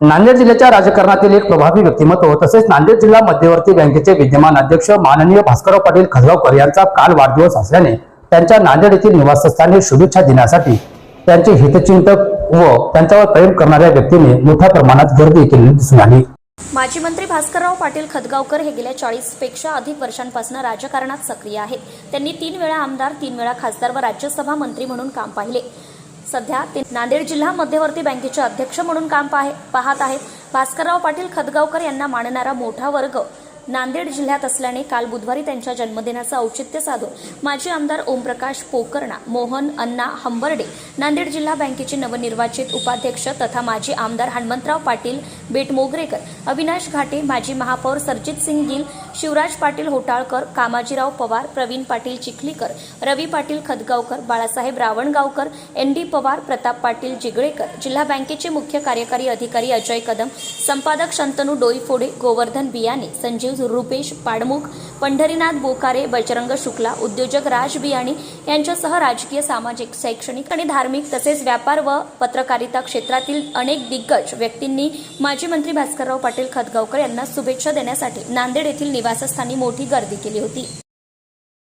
नांदेड जिल्ह्याच्या राजकारणातील एक प्रभावी व्यक्तिमत्व तसेच नांदेड जिल्हा मध्यवर्ती बँकेचे विद्यमान अध्यक्ष माननीय भास्करराव पाटील खजगावकर यांचा काल वाढदिवस असल्याने त्यांच्या नांदेड येथील निवासस्थानी शुभेच्छा देण्यासाठी त्यांचे हितचिंतक व त्यांच्यावर प्रेम करणाऱ्या व्यक्तीने मोठ्या प्रमाणात गर्दी केलेली दिसून आली. माजी मंत्री भास्करराव पाटील खदगावकर हे गेल्या चाळीसपेक्षा अधिक वर्षांपासून राजकारणात सक्रिय आहेत. त्यांनी तीन वेळा आमदार तीन वेळा खासदार व राज्यसभा मंत्री म्हणून काम पाहिले. सध्या ते नांदेड जिल्हा मध्यवर्ती बँकेचे अध्यक्ष म्हणून काम पाहत आहेत. भास्करराव पाटील खदगावकर यांना मानणारा मोठा वर्ग नांदेड जिल्ह्यात असल्याने काल बुधवारी त्यांच्या जन्मदिनाचं औचित्य साधून माजी आमदार ओमप्रकाश पोकर्णा मोहन अण्णा हंबर्डे नांदेड जिल्हा बँकेचे नवनिर्वाचित उपाध्यक्ष तथा माजी आमदार हनुमंतराव पाटील बेटमोगरेकर अविनाश घाटे माजी महापौर सरजित सिंग गिल शिवराज पाटील होटाळकर कामाजीराव पवार प्रवीण पाटील चिखलीकर रवी पाटील खदगावकर बाळासाहेब रावणगावकर एन डी पवार प्रताप पाटील जिगळेकर जिल्हा बँकेचे मुख्य कार्यकारी अधिकारी अजय कदम संपादक शंतनू डोईफोडे गोवर्धन बियाणे संजीव रुपेश पाडमुख पंढरीनाथ बोकारे बजरंग शुक्ला उद्योजक राज बियाणी यांच्यासह राजकीय सामाजिक शैक्षणिक आणि धार्मिक तसेच व्यापार व पत्रकारिता क्षेत्रातील अनेक दिग्गज व्यक्तींनी माजी मंत्री भास्करराव पाटील खतगावकर यांना शुभेच्छा देण्यासाठी नांदेड येथील निवासस्थानी मोठी गर्दी केली होती.